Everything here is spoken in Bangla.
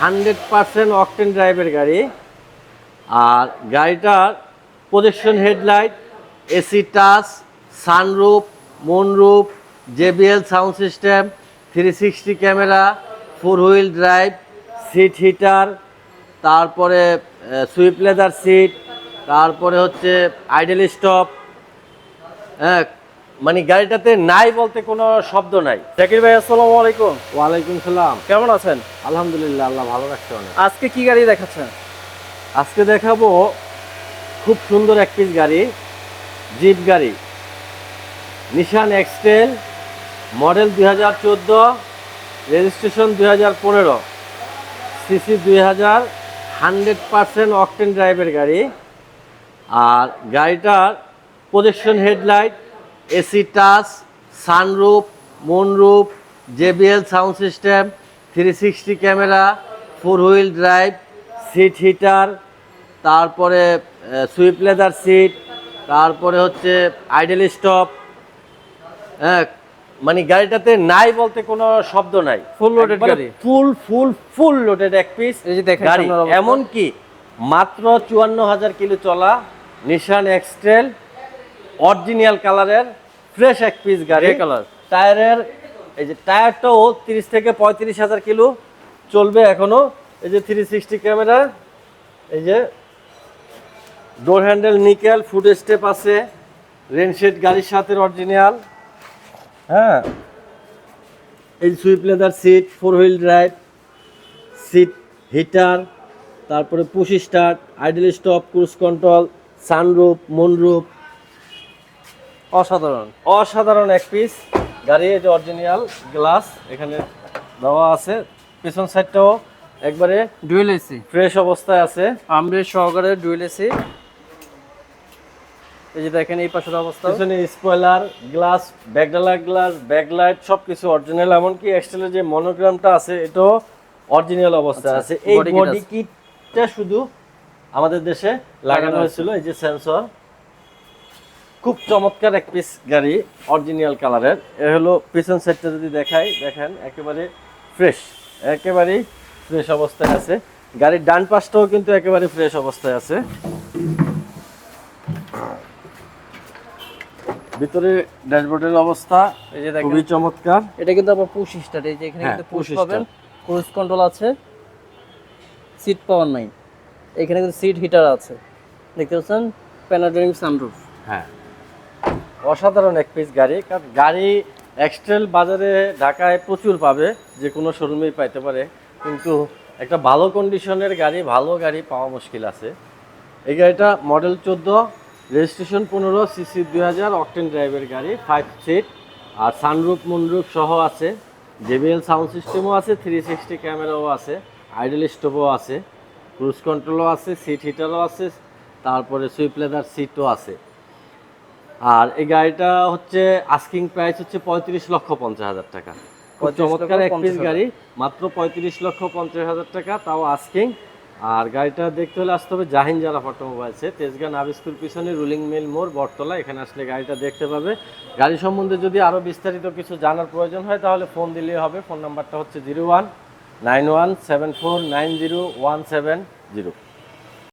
হান্ড্রেড পারসেন্ট অকটেন ড্রাইভের গাড়ি। আর গাড়িটার projection headlight AC touch sunroof moonroof JBL sound system three sixty camera four wheel drive seat heater তারপরে সুইপ লেদার সিট তারপরে হচ্ছে আইডেল স্টপ হ্যাঁ মানে গাড়িটাতে নাই বলতে কোনো শব্দ নাই। জাকির ভাই আসসালামু আলাইকুম। ওয়ালাইকুম সালাম। কেমন আছেন? আলহামদুলিল্লাহ আল্লাহ ভালো রাখছে অনেক। আজকে কি গাড়ি দেখাচ্ছেন? আজকে দেখাবো খুব সুন্দর এক পিস গাড়ি জিপ গাড়ি। নিশান এক্সটেল মডেল দুই হাজার চোদ্দ রেজিস্ট্রেশন দুই হাজার পনেরো সিসি দুই হাজার হান্ড্রেড পারসেন্ট অকটেন ড্রাইভের গাড়ি। আর গাড়িটার projection headlight AC touch sunroof moonroof JBL sound system three sixty camera four wheel drive seat heater তারপরে সুইপ লেদার সিট তারপরে হচ্ছে আইডেল স্টপ হ্যাঁ মানে গাড়িটাতে নাই বলতে কোনো শব্দ নাই। Full loaded গাড়ি। ফুল ফুল ফুল লোডেড এক পিস এই যে দেখেন গাড়ি। এমন কি মাত্র চুয়ান্ন হাজার কিলো চলা নিশান এক্সটেল অরিজিনাল কালারের ফ্রেশ এক পিস গাড়ি। কালার। টায়ারের এই যে টায়ারটাও তিরিশ থেকে পঁয়ত্রিশ হাজার কিলো চলবে এখনও। এই যে থ্রি সিক্সটি ক্যামেরা এই যে door handle nickel foot step আছে রেনশেড গাড়ির সাথে অরিজিনাল হ্যাঁ এই sweep leather seat four wheel drive seat heater তারপরে push start idle stop cruise control sunroof moonroof অসাধারণ। অসাধারণ এক পিস গাড়ি এই যে অরিজিনাল গ্লাস এখানে দেওয়া আছে। পেছন সাইডটাও একবারে ডুয়েল এসি ফ্রেশ অবস্থায় আছে। আমরে সহকারে ডুয়েল এসি এই যে দেখেন এই পাশের অবস্থা। পিছনে স্পয়লার গ্লাস ব্যাকডালা গ্লাস ব্যাকলাইট সব কিছু অরিজিনাল এমনকি এক্সটেলের যে মনোগ্রামটা আছে এটাও অরিজিনাল অবস্থায় আচ্ছা, আছে। এই বডি কিটটা শুধু আমাদের দেশে লাগানো হয়েছিল এই যে সেন্সর খুব চমৎকার এক পিস গাড়ি অরিজিনাল কালারের এ হলো পিছন সাইডটা যদি দেখাই দেখেন একেবারে ফ্রেশ একেবারেই ফ্রেশ অবস্থায় আছে। গাড়ির ডান পাশটাও কিন্তু একেবারে ফ্রেশ অবস্থায় আছে। ভিতরে ড্যাশবোর্ডের অবস্থা এই যে খুবই চমৎকার। এটা কিন্তু আবার পুশ স্টার্ট এই যে এখানে হ্যাঁ, কিন্তু পুশ পাবেন। ক্রুজ কন্ট্রোল আছে সিট পাওয়ার নাই। এখানে কিন্তু সিট হিটার আছে। দেখতে পাচ্ছেন? প্যানাডোরিং সানরুফ হ্যাঁ। অসাধারণ এক পিস গাড়ি, কারণ গাড়ি এক্সটেল বাজারে ঢাকায় প্রচুর পাবে, যে কোনো শোরুমেই পাইতে পারে। কিন্তু একটা ভালো কন্ডিশনের গাড়ি, ভালো গাড়ি পাওয়া মুশকিল আছে। এই গাড়িটা মডেল চোদ্দ রেজিস্ট্রেশন পনেরো সিসি দুই হাজার অকটেন ড্রাইভের গাড়ি ফাইভ সিট আর সানরুপ মুনরুপ সহ আছে। জেবিএল সাউন্ড সিস্টেমও আছে থ্রি সিক্সটি ক্যামেরাও আছে আইডল স্টোভও আছে ক্রুজ কন্ট্রোলও আছে সিট হিটারও আছে, তারপরে সুইপ লেদার সিটও আছে। আর এই গাড়িটা হচ্ছে আস্কিং প্রাইস হচ্ছে পঁয়ত্রিশ লক্ষ পঞ্চাশ হাজার টাকা। খুব 35 চমৎকার এক পিস গাড়ি মাত্র পঁয়ত্রিশ লক্ষ পঞ্চাশ হাজার টাকা তাও আস্কিং আর গাড়িটা দেখতে হলে আসতে হবে জাহিন জারা অটোমোবাইলসে তেজগাঁ নাবিস্কুল পিছনে রুলিং মিল মোড় বটতলা এখানে আসলে গাড়িটা দেখতে পাবে। গাড়ি সম্বন্ধে যদি আরও বিস্তারিত কিছু জানার প্রয়োজন হয় তাহলে ফোন দিলেই হবে। ফোন নাম্বারটা হচ্ছে zero one nine one seven four nine zero one seven zero